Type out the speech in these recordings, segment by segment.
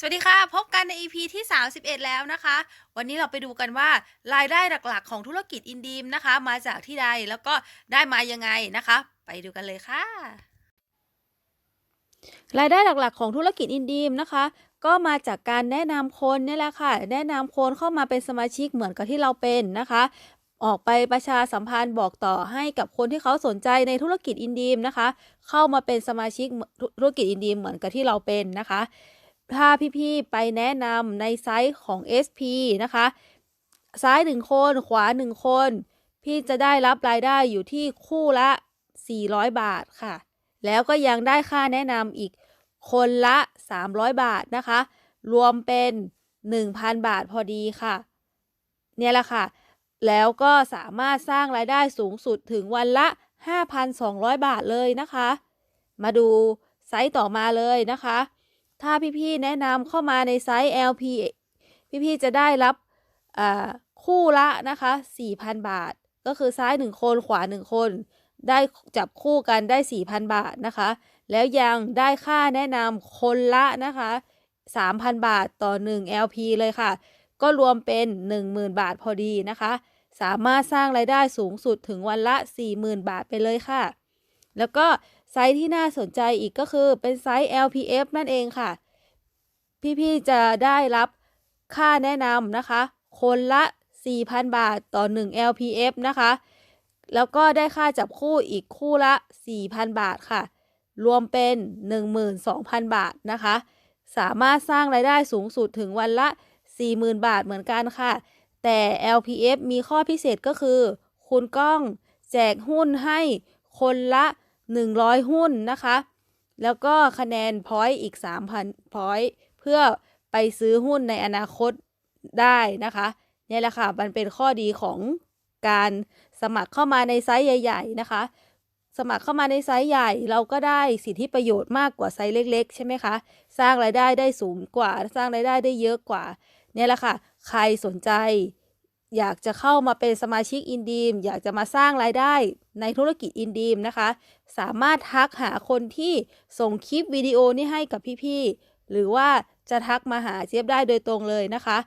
สวัสดีค่ะ พบกันใน EP ที่ 31 แล้วนะคะ วันนี้เราไปดูกันว่ารายได้หลักๆ ของธุรกิจอินดีมนะคะ มาจากที่ใดแล้วก็ได้มายังไงนะคะ ไปดูกันเลยค่ะ รายได้หลักๆ ของธุรกิจอินดีมนะคะ ก็มาจากการแนะนำคนนี่แหละค่ะ แนะนำคนเข้ามาเป็นสมาชิกเหมือนกับที่เราเป็นนะคะออกไปประชาสัมพันธ์บอกต่อให้กับคนที่เขาสนใจในธุรกิจอินดีมนะคะ เข้ามาเป็นสมาชิกธุรกิจอินดีมเหมือนกับที่เราเป็นนะคะ ถ้าพี่ๆไปแนะนำในไซต์ของ SP นะคะ ซ้ายหนึ่งคน ขวาหนึ่งคน พี่จะได้รับรายได้อยู่ที่คู่ละ 400 บาทค่ะ แล้วก็ยังได้ค่าแนะนำอีกคนละ 300 บาทนะคะ รวมเป็น 1,000 บาทพอดีค่ะ เนี่ยแหละค่ะ แล้วก็สามารถสร้างรายได้สูงสุดถึงวันละ 5,200 บาทเลยนะคะ มาดูไซต์ต่อมาเลยนะคะ ถ้าพี่ๆแนะนำเข้ามาในไซต์ LP พี่ๆจะได้รับคู่ละนะคะ 4,000 บาท ก็คือซ้าย 1 คนขวา 1 คน ได้จับคู่กันได้ 4,000 บาทนะคะ แล้วยังได้ค่าแนะนำคนละนะคะ 3,000 บาทต่อ 1 LP เลยค่ะ ก็รวมเป็น 10,000 บาทพอดีนะคะ สามารถสร้างรายได้สูงสุดถึงวันละ 40,000 บาทไปเลยค่ะ แล้วก็ ไซต์ที่น่าสนใจอีกก็คือเป็นไซต์ LPF นั่นเองค่ะ พี่ๆจะได้รับค่าแนะนำนะคะ คนละ 4,000 บาทต่อ 1 LPF นะคะ แล้วก็ได้ค่าจับคู่อีกคู่ละ 4,000 บาทค่ะ รวมเป็น 12,000 บาทนะคะ สามารถสร้างรายได้สูงสุดถึงวันละ 40,000 บาทเหมือนกันค่ะ แต่ LPF มีข้อพิเศษก็คือ คุณก้องแจกหุ้นให้คนละ 100 หุ้นนะคะ แล้วก็คะแนนพอยต์อีก 3,000พอยต์เพื่อไปซื้อหุ้นในอนาคตได้นะคะนี่แหละค่ะมันเป็นข้อดีของการสมัครเข้ามาในไซส์ใหญ่ ๆ นะคะ สมัครเข้ามาในไซส์ใหญ่เราก็ได้สิทธิประโยชน์มากกว่าไซส์เล็ก ๆ ใช่ไหมคะ สร้างรายได้ได้สูงกว่า สร้างรายได้ได้เยอะกว่าเนี่ยแหละค่ะ ใครสนใจ อยากจะเข้ามาเป็นสมาชิกอินดีม อยากจะมาสร้างรายได้ในธุรกิจอินดีมนะคะ สามารถทักหาคนที่ส่งคลิปวิดีโอนี้ให้กับพี่ๆ หรือว่าจะทักมาหาเจี๊ยบได้โดยตรงเลยนะคะ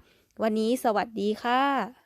วันนี้สวัสดีค่ะ